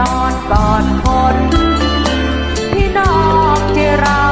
นอนกอดคนที่นอกที่เรา